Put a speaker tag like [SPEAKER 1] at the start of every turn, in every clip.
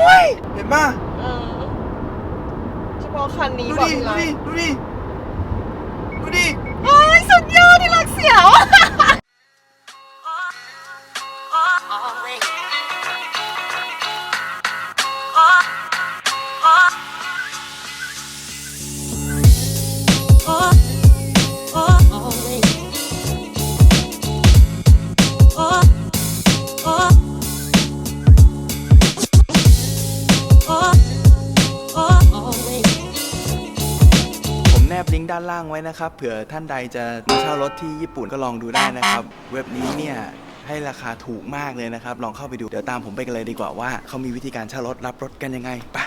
[SPEAKER 1] ด้วยเห็นป่ะ
[SPEAKER 2] เออเฉพาะคันนี้
[SPEAKER 1] ดู
[SPEAKER 2] บอก
[SPEAKER 1] ดิ
[SPEAKER 2] ที่
[SPEAKER 1] ดู
[SPEAKER 2] รัก
[SPEAKER 1] ดิดูดิ ดูดิ
[SPEAKER 2] เฮ้ยสุดยอดที่รักเสียวา
[SPEAKER 1] นล่างไว้นะครับเผื่อท่านใดจะมาเช่ารถที่ญี่ปุ่นก็ลองดูได้นะครับ เว็บนี้เนี่ยให้ราคาถูกมากเลยนะครับ ลองเข้าไปดูเดี๋ยวตามผมไปกันเลยดีกว่าว่าเขามีวิธีการเช่ารถรับรถกันยังไงไปะ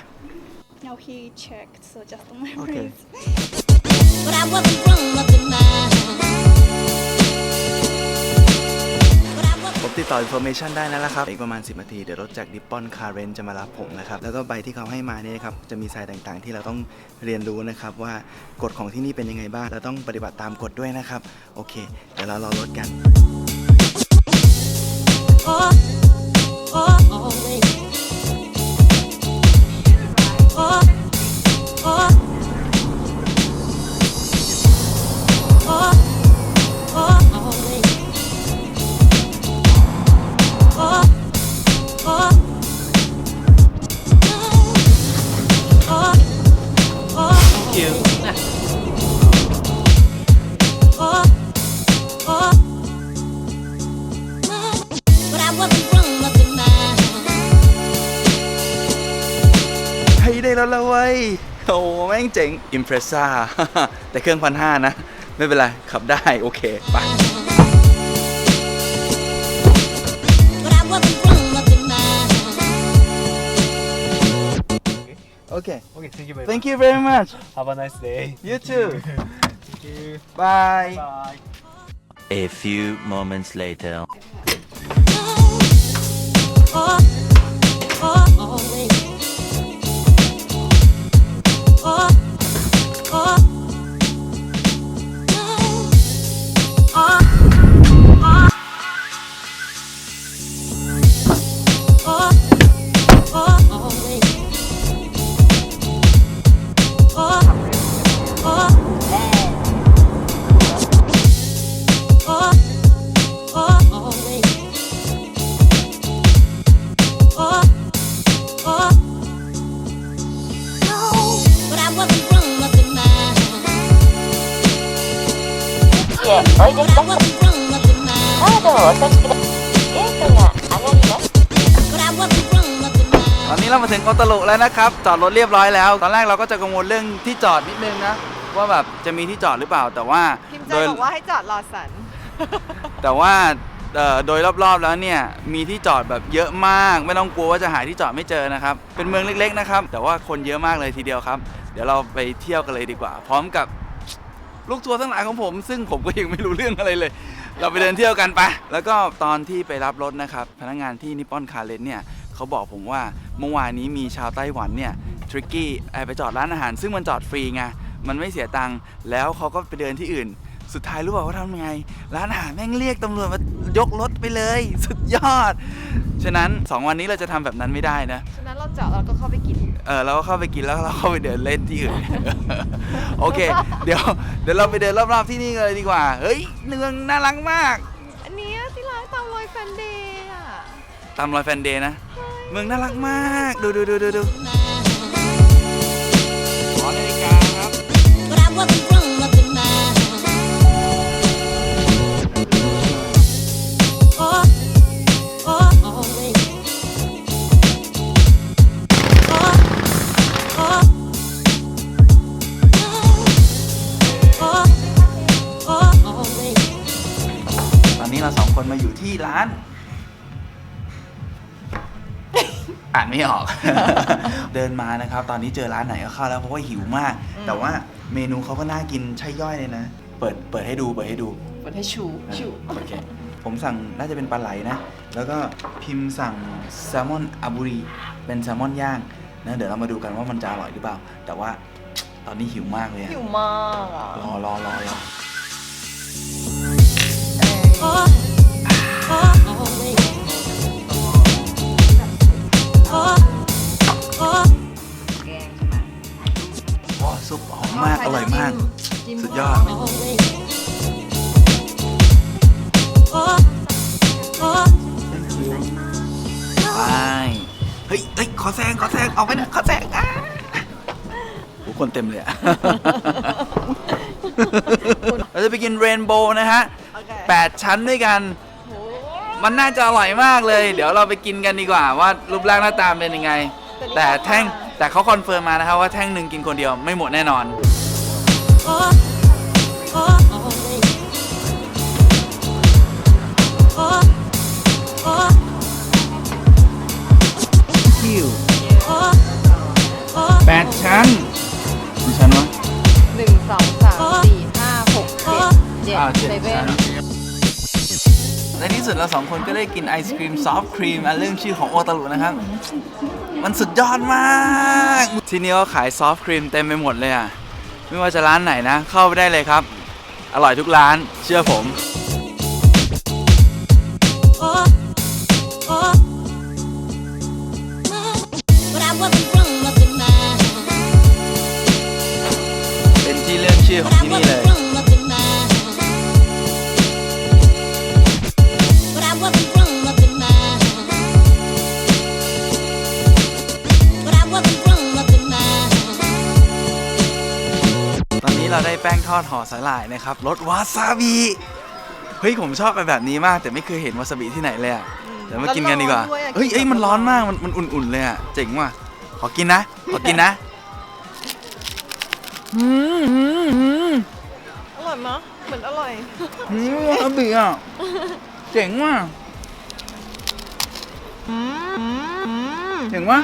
[SPEAKER 3] Now he checked, so just on my
[SPEAKER 1] Okay.
[SPEAKER 3] brains.
[SPEAKER 4] But I wasn't wrong up in ติดต่อ
[SPEAKER 1] อินโฟเมชันได้นั่นแหละครับ อีกประมาณ 10นาที เดี๋ยวรถจากดิปปอนคาร์เรนจะมารับผมนะครับ แล้วก็ใบที่เขาให้มาเนี่ยครับ จะมีทรายต่างๆ ที่เราต้องเรียนรู้นะครับ ว่ากฎของที่นี่เป็นยังไงบ้าง เราต้องปฏิบัติตามกฎด้วยนะครับ โอเค เดี๋ยวเรารอรถกัน โอ้แม่งเจ๋ง Impreza แต่เครื่องพันห้านะ ไม่เป็นไร ขับได้โอเค ไป
[SPEAKER 4] But I wasn't wrong up in mind.
[SPEAKER 1] โอเค
[SPEAKER 5] Okay, thank you very
[SPEAKER 1] thank you very much
[SPEAKER 5] much. Have a nice day.
[SPEAKER 1] you too
[SPEAKER 5] Thank you.
[SPEAKER 1] bye
[SPEAKER 5] Bye.
[SPEAKER 6] A few moments later.
[SPEAKER 4] Oh, oh, always. Oh,
[SPEAKER 1] อนนี้เรามาถึงโอตารุแล้วนะครับ จอดรถเรียบร้อยแล้ว ตอนแรกเราก็จะกังวลเรื่องที่จอดนิดนึงนะ ว่าแบบจะมีที่จอดหรือเปล่า แต่ว่า
[SPEAKER 2] พิมพ์ใจ
[SPEAKER 1] โดย
[SPEAKER 2] บอกว่าให้จอดรอสัน
[SPEAKER 1] แต่ว่าเอ่อโดยรอบๆแล้วเนี่ยมีที่จอดแบบเยอะมาก ไม่ต้องกลัวว่าจะหาที่จอดไม่เจอนะครับ เป็นเมืองเล็กๆนะครับ แต่ว่าคนเยอะมากเลยทีเดียวครับ เดี๋ยวเราไปเที่ยวกันเลยดีกว่า พร้อมกับลูกทัวร์ทั้งหลายของผม ซึ่งผมก็ยังไม่รู้เรื่องอะไรเลย เราไปเดินเที่ยวกันไป แล้วก็ตอนที่ไปรับรถนะครับ พนักงานที่นิปปอนคาร์เลนเนี่ย เขาบอกผมว่าเมื่อวานนี้มีชาวไต้หวันเนี่ยทริกกี้ไปจอดร้านอาหาร ซึ่งมันจอดฟรีไงมันไม่เสียตังค์แล้วเขาก็ไปเดินที่อื่น สุดท้ายรู้เปล่าว่าทำยังไง ร้านอาหารแม่งเรียกตำรวจมายกรถไปเลย สุดยอด ฉะนั้น 2 วันนี้เราจะทำแบบนั้นไม่ได้นะ
[SPEAKER 2] ฉะนั้นเราจอดเราก็เข้าไปกิน
[SPEAKER 1] เออเราก็เข้าไปกินแล้วเราเข้าไปเดินเล่นที่อื่นโอเค เดี๋ยวเดี๋ยวเราไปเดินรอบๆที่นี่กันเลยดีกว่า เฮ้ยเมืองน่ารักมาก
[SPEAKER 2] อันเนี้ยที่ร้านตามรอยแฟนเดย์อะ
[SPEAKER 1] ตามรอยแฟนเดย์นะ เมืองน่ารักมาก ดูดูดูดูดูขอนาฬิกาครับ ไม่ออก เดินมานะครับ ตอนนี้เจอร้านไหนก็เข้าแล้วเพราะว่าหิวมากแต่ว่าเมนูเขาก็น่ากินใช่ย่อยเลยนะ เปิดเปิดให้ดูเปิดให้ดู
[SPEAKER 2] เปิดให้ชูชู
[SPEAKER 1] โอเค ผมสั่งน่าจะเป็นปลาไหลนะ แล้วก็พิมพ์สั่งแซลมอนอาบุรี เป็นแซลมอนย่างนะเดี๋ยวเรามาดูกันว่ามันจะอร่อยหรือเปล่า แต่ว่าตอนนี้หิวมากเลยอะ
[SPEAKER 2] หิวมากอะ
[SPEAKER 1] รอรอรอรอ
[SPEAKER 4] Oh, oh, always. Oh,
[SPEAKER 1] เฮ้ยขอแซงขอแซงออกไปนะขอแซงอะทุกคนเต็มเลยอะ เราจะไปกินเรนโบว์นะฮะ
[SPEAKER 2] โอเค
[SPEAKER 1] แปดชั้นด้วยกันมันน่าจะอร่อยมากเลย เดี๋ยวเราไปกินกันดีกว่าว่ารูปร่างหน้าตาเป็นยังไง แต่แท่งแต่เขาคอนเฟิร์มมานะครับว่าแท่งหนึ่งกินคนเดียวไม่หมดแน่นอน คิว
[SPEAKER 4] oh, oh.
[SPEAKER 1] แปดชั้นกี่ชั้นวะ
[SPEAKER 2] หนึ่งสองสามสี่ห้าหกเจ็ดเจ็ด
[SPEAKER 1] อ่าเจ็ด
[SPEAKER 2] เซเว่น
[SPEAKER 1] ชั้นในที่สุดเราสองคนก็ได้กินไอศครีมซอฟต์ครีมอันเรื่องชื่อของโอตารุนะครับ มันสุดยอดมาก ที่นี่ก็ขายซอฟต์ครีมเต็มไปหมดเลยอะ ไม่ว่าจะร้านไหนนะ เข้าไปได้เลยครับ อร่อยทุกร้านเชื่อผม ชื่อของ
[SPEAKER 4] But I
[SPEAKER 1] ที่นี่
[SPEAKER 4] wasn't
[SPEAKER 1] เลย
[SPEAKER 4] grown up in mine. But I wasn't grown up in mine. But I wasn't grown up in mine.
[SPEAKER 1] ตอนนี้เราได้แป้งทอดห่อสาหร่ายนะครับรสวาซาบิเฮ้ยผมชอบไปแบบนี้มาก แต่ไม่เคยเห็นวาซาบิที่ไหนเลยอะเดี๋ยวมากินกันดีกว่า
[SPEAKER 2] แล้วร้อนด้วยอะ
[SPEAKER 1] เฮ้ย
[SPEAKER 2] กิน
[SPEAKER 1] เอ้ย
[SPEAKER 2] แบบ
[SPEAKER 1] มันร้อน
[SPEAKER 2] ร้อน
[SPEAKER 1] มากมันมันอุ่นๆเลยอะเจ๋งว่ะขอกินนะขอกินนะ อืมอืมอืม
[SPEAKER 2] อร่อยมั้ยเหมือนอร่อย
[SPEAKER 1] อืมวาซาบิอะเจ๋งว่ะ
[SPEAKER 2] อืมอืมอืม
[SPEAKER 1] เจ๋งว่ะ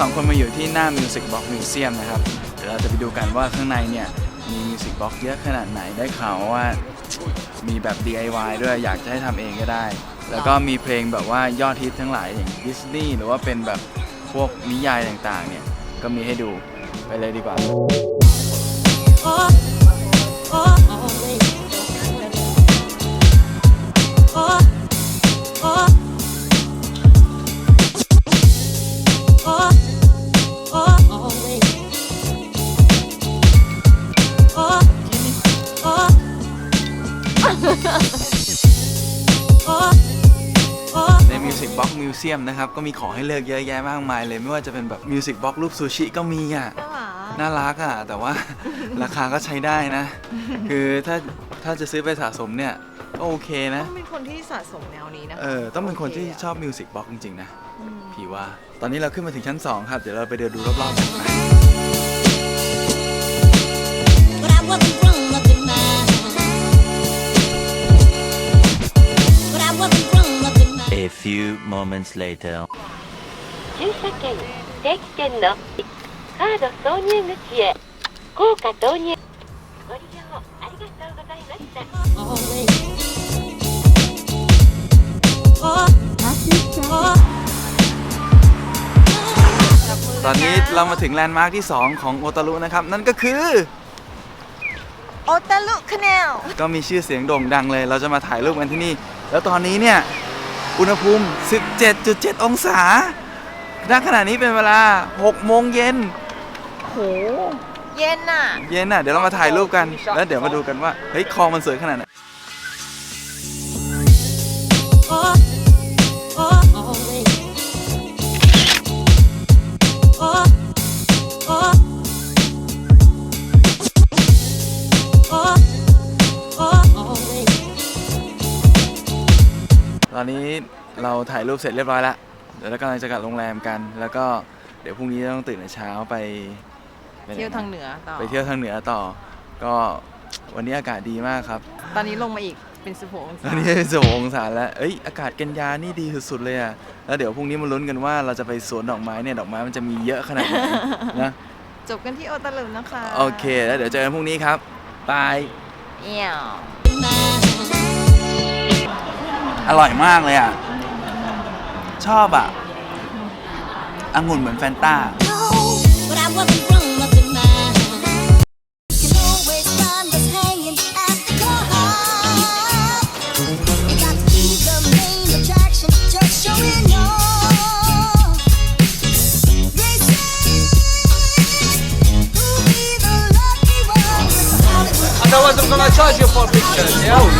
[SPEAKER 1] สองคนมาอยู่ที่หน้า Music Box Museum นะครับ เดี๋ยวเราจะไปดูกันว่าข้างในเนี่ย มี Music Box เยอะขนาดไหนได้ข่าวว่า มีแบบ DIY ด้วยอยากจะให้ทำเองก็ได้ แล้วก็มีเพลงแบบว่ายอดฮิตทั้งหลายอย่างดิสนีย์หรือว่าเป็นแบบพวกนิยายต่างๆเนี่ย ก็มีให้ดูไปเลยดีกว่า Music Box Museum นะครับ ก็มีของให้เลือกเยอะแยะมากมายเลย ไม่ว่าจะเป็นแบบ Music Box รูปซูชิก็มีอะ
[SPEAKER 2] น่ารัก
[SPEAKER 1] น่ารักอะ แต่ว่า ราคาก็ใช้ได้นะ คือถ้าถ้าจะซื้อไปสะสมเนี่ยก็โอเคนะ
[SPEAKER 2] ต้องเป็นคนที่สะสมแนวนี้นะ
[SPEAKER 1] เออ ต้องเป็นคนที่
[SPEAKER 2] โะ
[SPEAKER 1] ชอบมิวสิกบ็อกจริง ๆ นะพี่ว่า ตอนนี้เราขึ้นมาถึงชั้น 2 ครับ เดี๋ยวเราไปเดินดูรอบๆกันนะ
[SPEAKER 4] But I wasn't
[SPEAKER 6] A few moments later.
[SPEAKER 7] 駐車券定期券のカード挿入口へ効果導入ご利用ありがとうございました
[SPEAKER 4] Always. Oh, oh,
[SPEAKER 1] ตอนนี้เรามาถึงแลนด์มาร์คที่ 2 ของโอตารุนะครับ นั่นก็คือ
[SPEAKER 2] โอตาลุคาเนล
[SPEAKER 1] ก็มีชื่อเสียงโด่งดังเลย เราจะมาถ่ายรูปกันที่นี่ แล้วตอนนี้เนี่ย อุณหภูมิ 17.7 องศาณขณะนี้เป็นเวลา 6 โมงเย็น
[SPEAKER 2] โห เย็นน่ะ
[SPEAKER 1] เย็นอะ เดี๋ยวเรามาถ่ายรูปกัน แล้วเดี๋ยวมาดูกันว่า เฮ้ย คลองมันสวยขนาดไหน ตอนนี้เราถ่ายรูปเสร็จเรียบร้อยแล้วเดี๋ยวเรากำลังจะกลับโรงแรมกัน แล้วก็เดี๋ยวพรุ่งนี้ต้องตื่นแต่เช้าไปไปไหน
[SPEAKER 2] เที่ยวทางเหนือต่อ
[SPEAKER 1] ไปเที่ยวทางเหนือต่อ ก็วันนี้อากาศดีมากครับ
[SPEAKER 2] ตอนนี้ลงมาอีกเป็นสิบหกอง
[SPEAKER 1] ต
[SPEAKER 2] ศา
[SPEAKER 1] อนนี้สิบองศาแล้ว เอ้ย อากาศกันยานี่ดีสุดๆเลยอะแล้วเดี๋ยวพรุ่งนี้มาลุ้นกันว่าเราจะไปสวนดอกไม้เนี่ย ดอกไม้มันจะมีเยอะขนาดไหนนะ
[SPEAKER 2] จบกันที่โอตาลุนะคะ
[SPEAKER 1] โอเค แล้วเดี๋ยวเจอกันพรุ่งนี้ครับ บาย
[SPEAKER 2] เอี่ยว
[SPEAKER 1] อร่อยมากเลยอะ ชอบอะองุ่นเหมือนแฟนต้า
[SPEAKER 4] But I wasn't